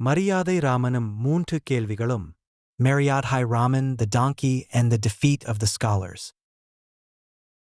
மரியாதை ராமனும் மூன்று கேள்விகளும் Mariadhai Raman, the donkey, and the defeat of the scholars.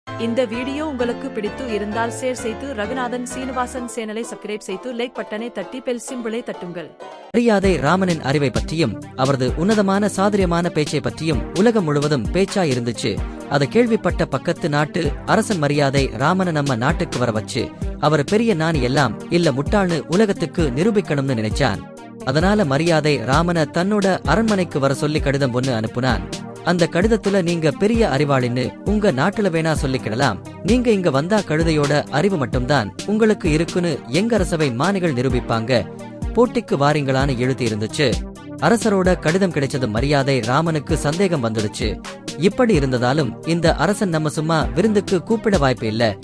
இந்த வீடியோ உங்களுக்கு பிடித்து இருந்தால் ஷேர் செய்து ரகுநாதன் சீனிவாசன் சேனலை சப்ஸ்கிரைப் செய்து லைக் பட்டனை தட்டி பெல் சிம்பிளை தட்டுங்கள். மரியாதை ராமனின் அறிவை பற்றியும் அவரது உன்னதமான சாதுரியமான பேச்சை பற்றியும் உலகம் முழுவதும் பேச்சா இருந்துச்சு. அத கேள்விப்பட்ட பக்கத்து நாட்டு அரசன் மரியாதை ராமனை நம்ம நாட்டுக்கு வர வச்சு அவர் பெரிய நாணி எல்லாம் இல்ல முட்டாள்னு உலகத்துக்கு நிரூபிக்கணும்னு நினைச்சான். அதனால மரியாதை ராமனை தன்னோட அரண்மனைக்கு வர சொல்லி கடிதம் ஒண்ணு அனுப்புனான். அந்த கடிதத்துல நீங்க பெரிய அறிவாளின்னு உங்க நாட்டுல வேணா சொல்லிக்கிடலாம். நீங்க இங்க வந்தா கழுதையோட அறிவு மட்டும்தான் உங்களுக்கு இருக்குன்னு எங்க அரசவை மானிகள் நிரூபிப்பாங்க. போட்டிக்கு வாரீங்களான்னு எழுதி இருந்துச்சு. அரசரோட கடிதம் கிடைச்சது மரியாதை ராமனுக்கு சந்தேகம் வந்துடுச்சு. இப்படி இருந்ததாலும் இந்த அரசன் நம்ம சும்மா விருந்துக்கு கூப்பிட வாய்ப்பு இல்ல.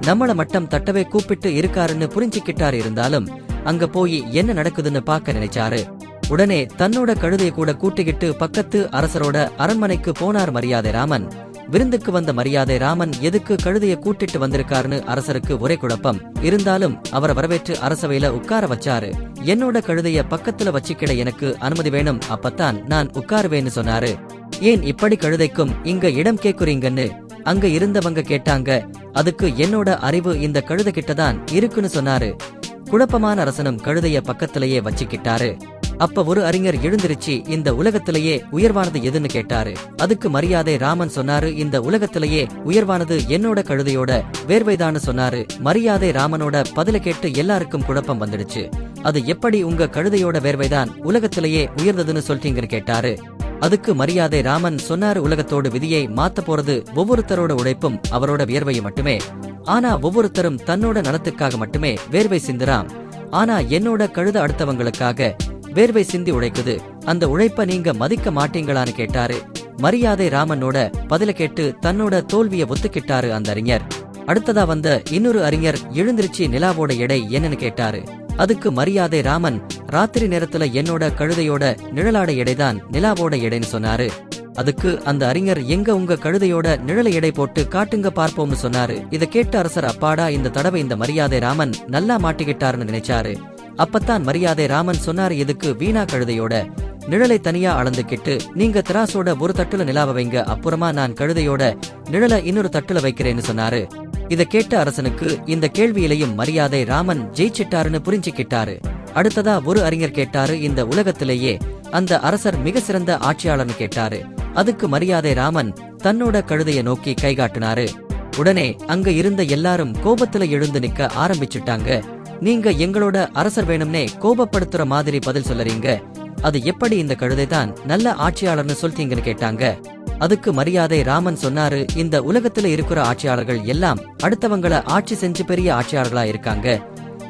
நம்மள மட்டம் தட்டவே கூப்பிட்டு இருக்காருன்னு புரிஞ்சுக்கிட்டாரு இருந்தாலும் அங்க போய் என்ன நடக்குதுன்னு பார்க்க நினைச்சாரு. உடனே தன்னோட கழுதையை கூட கூட்டிக்கிட்டு பக்கத்து அரசரோட அரண்மனைக்கு போனார் மரியாதை ராமன். விருந்துக்கு வந்த மரியாதை ராமன் எதுக்கு கழுதைய கூட்டிட்டு வந்திருக்காருன்னு அரசருக்கு ஒரே குழப்பம். இருந்தாலும் அவரை வரவேற்று அரசவையில உட்கார வச்சாரு. என்னோட கழுதைய பக்கத்துல வச்சுக்கிட எனக்கு அனுமதி வேணும் அப்பத்தான் நான் உட்காருவேன்னு சொன்னாரு. ஏன் இப்படி கழுதைக்கும் இங்க இடம் கேக்குறீங்கன்னு? அங்க இருந்தவங்க கேட்டாங்க. அதுக்கு என்னோட அறிவு இந்த கழுதை கிட்டதான் இருக்குன்னு சொன்னாரு. குழப்பமான அரசனும் கழுதைய பக்கத்திலேயே வச்சுக்கிட்டாரு. அப்ப ஒரு அறிஞர் எழுந்திருச்சு இந்த உலகத்திலேயே உயர்வானது எதுன்னு கேட்டாரு. அதுக்கு மரியாதை ராமன் சொன்னாரு இந்த உலகத்திலேயே உயர்வானது என்னோட கழுதையோட வேர்வைதான்னு சொன்னாரு. மரியாதை ராமனோட பதில கேட்டு எல்லாருக்கும் குழப்பம் வந்துடுச்சு. அது எப்படி உங்க கழுதையோட வேர்வைதான் உலகத்திலேயே உயர்ந்ததுன்னு சொல்றீங்கன்னு கேட்டாரு. அதுக்கு மரியாதை ராமன் சொன்னாரு உலகத்தோட விதியை மாத்த போறது ஒவ்வொருத்தரோட உழைப்பும் அவரோட வியர்வையும் மட்டுமே. ஆனா ஒவ்வொருத்தரும் தன்னோட நலத்துக்காக மட்டுமே வேர்வை சிந்துறாம். ஆனா என்னோட கழுத அடுத்தவங்களுக்காக வேர்வை சிந்தி உழைக்குது. அந்த உழைப்ப நீங்க மதிக்க மாட்டீங்களான்னு கேட்டாரு. மரியாதை ராமனோட பதில கேட்டு தன்னோட தோல்விய ஒத்துக்கிட்டாரு அந்த அறிஞர். அடுத்ததா வந்த இன்னொரு அறிஞர் எழுந்திருச்சு நிலாவோட எடை என்னன்னு கேட்டாரு. அதுக்கு மரியாதை ராமன் ராத்திரி நேரத்துல என்னோட கழுதையோட நிழலாட எடைதான் நிலாவோட எடைன்னு சொன்னாரு. அதுக்கு அந்த அறிஞர் எங்க உங்க கழுதையோட நிழலை எடை போட்டு காட்டுங்க பார்ப்போம்னு சொன்னாரு. இத கேட்ட அரசர் அப்பாடா இந்த தடவை இந்த மரியாதை ராமன் நல்லா மாட்டிக்கிட்டாருன்னு நினைச்சாரு. அப்பத்தான் மரியாதை ராமன் சொன்னாரு எதுக்கு வீணா கழுதையோட நிழலை தனியா அளந்துக்கிட்டு நீங்க திராசோட ஒரு தட்டுல நிலாவ வைங்க அப்புறமா நான் கழுதையோட நிழலை இன்னொரு தட்டுல வைக்கிறேன்னு சொன்னாரு. இத கேட்ட அரசனுக்கு இந்த கேள்வியிலையும் மரியாதை ராமன் ஜெயிச்சிட்டாருன்னு புரிஞ்சுக்கிட்டாரு. அடுத்ததா ஒரு அறிஞர் கேட்டாரு இந்த உலகத்திலேயே அந்த அரசர் மிக சிறந்த ஆட்சியாளர்னு கேட்டாரு. அதுக்கு மரியாதை ராமன் தன்னோட கழுதைய நோக்கி கைகாட்டினாரு. உடனே அங்க இருந்த எல்லாரும் கோபத்துல எழுந்து நிக்க ஆரம்பிச்சுட்டாங்க. நீங்க எங்களோட அரசர் வேணும்னே கோபப்படுத்துற மாதிரி பதில் சொல்லறீங்க. அது எப்படி இந்த கழுதை தான் நல்ல ஆட்சியாளர்னு சொல்றீங்கன்னு கேட்டாங்க. அதுக்கு மரியாதை ராமன் சொன்னாரு இந்த உலகத்துல இருக்கிற ஆட்சியாளர்கள் எல்லாம் அடுத்தவங்கள ஆட்சி செஞ்சு பெரிய ஆட்சியாளர்களா இருக்காங்க.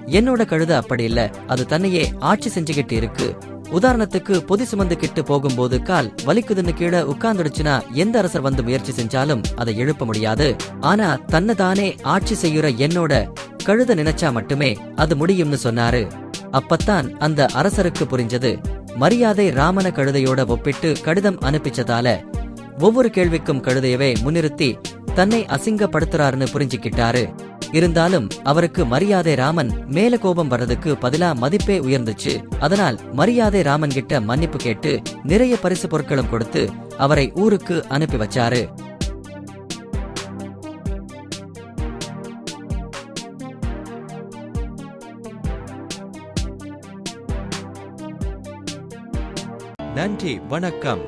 என்னோட கழுத அப்படி இல்ல அது தன்னையே ஆட்சி செஞ்சுகிட்டு இருக்கு. உதாரணத்துக்கு பொதி சுமந்துகிட்டு போகும்போது கால் வலிக்குதுன்னு கீழே உட்கார்ந்துடுச்சுன்னா எந்த அரசர் வந்து முயற்சி செஞ்சாலும் அதை எழுப்ப முடியாது. ஆனா தன்னை தானே ஆட்சி செய்யுற என்னோட கழுத நினைச்சா மட்டுமே அது முடியும்னு சொன்னாரு. அப்பத்தான் அந்த அரசருக்கு புரிஞ்சது. மரியாதை ராமன கழுதையோட ஒப்பிட்டு கடிதம் அனுப்பிச்சதால ஒவ்வொரு கேள்விக்கும் கழுதையவே முன்னிறுத்தி தன்னை அசிங்கப்படுத்துறாருன்னு புரிஞ்சுக்கிட்டாரு. இருந்தாலும் அவருக்கு மரியாதை ராமன் மேல கோபம் வர்றதுக்கு பதிலா மதிப்பே உயர்ந்துச்சு. அதனால் மரியாதை ராமன் கிட்ட மன்னிப்பு கேட்டு நிறைய பரிசு பொருட்களும் கொடுத்து அவரை ஊருக்கு அனுப்பி வச்சாரு. நன்றி வணக்கம்.